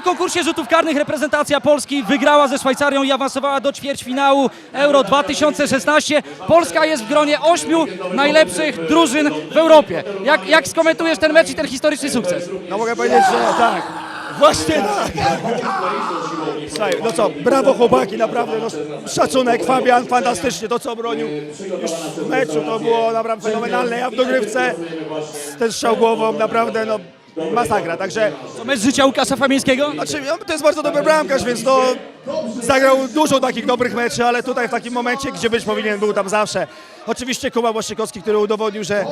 Po konkursie rzutów karnych reprezentacja Polski wygrała ze Szwajcarią i awansowała do ćwierćfinału Euro 2016. Polska jest w gronie ośmiu najlepszych drużyn w Europie. Jak, jak skomentujesz ten mecz i ten historyczny sukces? No mogę powiedzieć, że tak. Właśnie tak. No co, brawo chłopaki, naprawdę, no, szacunek, Fabian, fantastycznie, to co bronił już w meczu, to było naprawdę fenomenalne, ja w dogrywce, ten strzał głową, naprawdę, no, masakra, także, To mecz życia Łukasza Famińskiego? znaczy, no, to jest bardzo dobry bramkarz, więc no, zagrał dużo takich dobrych meczy, ale tutaj w takim momencie, gdzie być powinien, był tam zawsze. Oczywiście Kuba Błaszczykowski, który udowodnił, że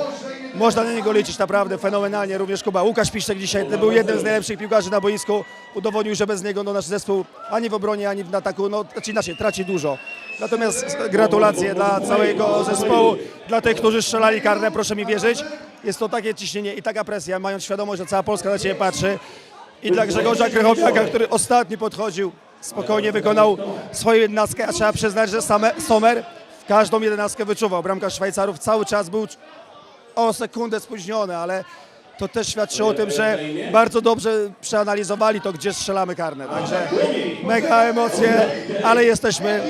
można na niego liczyć naprawdę fenomenalnie, również Kuba. Łukasz Piszczek dzisiaj to był jeden z najlepszych piłkarzy na boisku, udowodnił, że bez niego no, nasz zespół ani w obronie, ani w ataku, no, znaczy inaczej, traci dużo. Natomiast gratulacje dla całego zespołu, dla tych, którzy strzelali karne, proszę mi wierzyć. Jest to takie ciśnienie i taka presja, mając świadomość, że cała Polska na Ciebie patrzy. I dla Grzegorza Krychowiaka, który ostatni podchodził, spokojnie wykonał swoją jedenastkę, a trzeba przyznać, że same, Sommer w każdą jedenastkę wyczuwał. Bramkarz Szwajcarów cały czas był o sekundę spóźniony, ale to też świadczy o tym, że bardzo dobrze przeanalizowali to, gdzie strzelamy karne. Także mega emocje, ale jesteśmy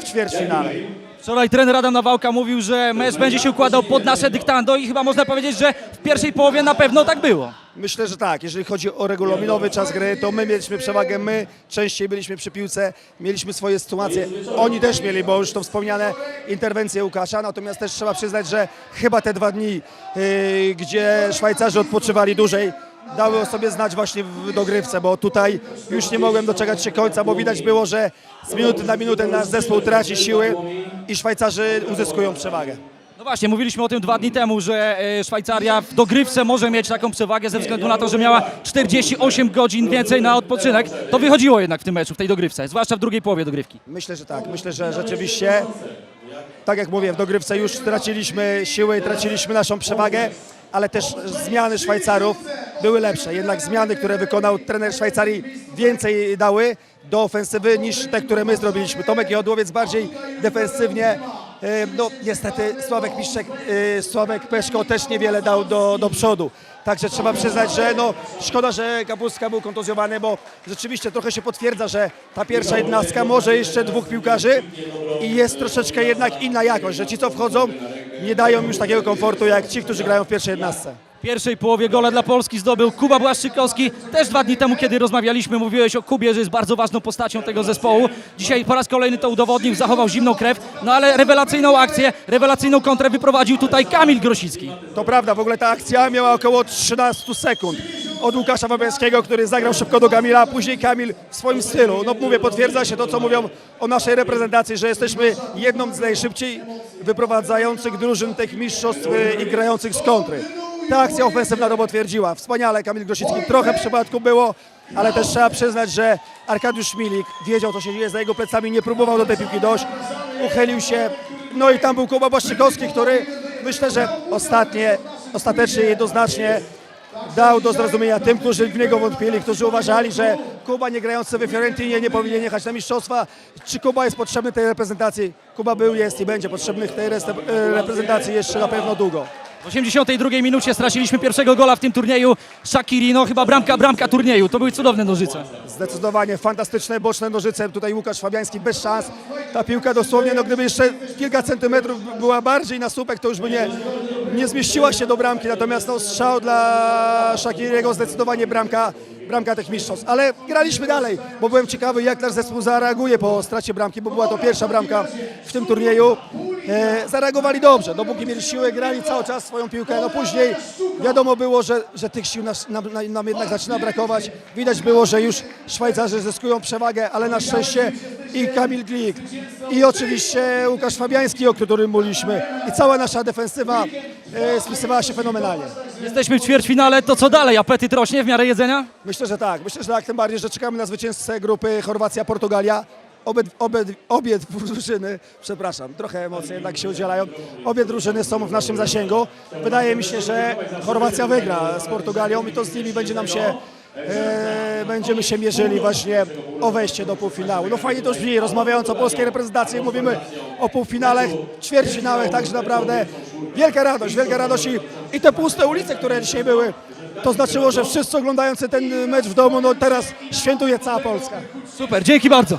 w ćwierćfinale. Wczoraj trener Adam Nawałka mówił, że mecz będzie się układał pod nasze dyktando i chyba można powiedzieć, że w pierwszej połowie na pewno tak było. Myślę, że tak. Jeżeli chodzi o regulaminowy czas gry, to my mieliśmy przewagę. My częściej byliśmy przy piłce, mieliśmy swoje sytuacje. Oni też mieli, bo już to wspomniane interwencje Łukasza. Natomiast też trzeba przyznać, że chyba te dwa dni, yy, gdzie Szwajcarzy odpoczywali dłużej, dały o sobie znać właśnie w dogrywce, bo tutaj już nie mogłem doczekać się końca, bo widać było, że z minuty na minutę nasz zespół traci siły i Szwajcarzy uzyskują przewagę. No właśnie, mówiliśmy o tym dwa dni temu, że e, Szwajcaria w dogrywce może mieć taką przewagę ze względu na to, że miała 48 godzin więcej na odpoczynek. To wychodziło jednak w tym meczu, w tej dogrywce, zwłaszcza w drugiej połowie dogrywki. Myślę, że tak. Myślę, że rzeczywiście, tak jak mówię, w dogrywce już traciliśmy siły, traciliśmy naszą przewagę, ale też zmiany Szwajcarów były lepsze. Jednak zmiany, które wykonał trener Szwajcarii więcej dały do ofensywy niż te, które my zrobiliśmy. Tomek Jodłowiec bardziej defensywnie. E, No niestety Sławek Piszczek, e, Sławek Peszko też niewiele dał do, do przodu. Także trzeba przyznać, że no, szkoda, że Kapustka był kontuzjowany, bo rzeczywiście trochę się potwierdza, że ta pierwsza jednostka może jeszcze dwóch piłkarzy i jest troszeczkę jednak inna jakość, że ci co wchodzą nie dają już takiego komfortu jak ci, którzy grają w pierwszej jednostce. Pierwszej połowie gola dla Polski zdobył Kuba Błaszczykowski. Też dwa dni temu, kiedy rozmawialiśmy, mówiłeś o Kubie, że jest bardzo ważną postacią tego zespołu. Dzisiaj po raz kolejny to udowodnił, zachował zimną krew, no ale rewelacyjną akcję, rewelacyjną kontrę wyprowadził tutaj Kamil Grosicki. To prawda, w ogóle ta akcja miała około 13 sekund od Łukasza Wabiańskiego, który zagrał szybko do Kamila, a później Kamil w swoim stylu. No mówię, potwierdza się to, co mówią o naszej reprezentacji, że jesteśmy jedną z najszybciej wyprowadzających drużyn tych mistrzostw y, i grających z kontry. Ta akcja ofensywna to potwierdziła. Wspaniale Kamil Grosicki. Trochę przypadku było, ale też trzeba przyznać, że Arkadiusz Milik wiedział, co się dzieje za jego plecami, nie próbował do tej piłki dojść, uchylił się. No i tam był Kuba Błaszczykowski, który myślę, że ostatnie, ostatecznie jednoznacznie dał do zrozumienia tym, którzy w niego wątpili, którzy uważali, że Kuba nie grający we Fiorentinie nie powinien jechać na mistrzostwa. Czy Kuba jest potrzebny tej reprezentacji? Kuba był, jest i będzie potrzebny tej e, reprezentacji jeszcze na pewno długo. W 82 minucie straciliśmy pierwszego gola w tym turnieju. Shakiri, no chyba bramka, bramka turnieju. To były cudowne nożyce. Zdecydowanie fantastyczne boczne nożyce. Tutaj Łukasz Fabiański bez szans. Ta piłka dosłownie, no gdyby jeszcze kilka centymetrów była bardziej na słupek, to już by nie, nie zmieściła się do bramki. Natomiast no, strzał dla Shakiriego zdecydowanie bramka, bramka tych mistrzostw. Ale graliśmy dalej, bo byłem ciekawy, jak nasz zespół zareaguje po stracie bramki, bo była to pierwsza bramka w tym turnieju. E, zareagowali dobrze, dopóki mieli siłę, grali cały czas swoją piłkę. No później wiadomo było, że, że tych sił nas, nam, nam- jednak zaczyna brakować. Widać było, że już Szwajcarzy zyskują przewagę, ale na szczęście i Kamil Glik, i oczywiście Łukasz Fabiański, o którym mówiliśmy, i cała nasza defensywa e, spisywała się fenomenalnie. Jesteśmy w ćwierćfinale, to co dalej? Apetyt rośnie w miarę jedzenia? Myślę, że tak. Myślę, że tak, tym bardziej, że czekamy na zwycięzcę grupy Chorwacja-Portugalia. Obie, obie, drużyny, przepraszam, trochę emocje jednak się udzielają. Obie drużyny są w naszym zasięgu. Wydaje mi się, że Chorwacja wygra z Portugalią i to z nimi będzie nam się e, będziemy się mierzyli właśnie o wejście do półfinału. No fajnie to brzmi, rozmawiając o polskiej reprezentacji, mówimy o półfinałach, ćwierćfinałach, także naprawdę wielka radość, wielka radość i, i te puste ulice, które dzisiaj były to znaczyło, że wszyscy oglądający ten mecz w domu, no teraz świętuje cała Polska. Super, dzięki bardzo.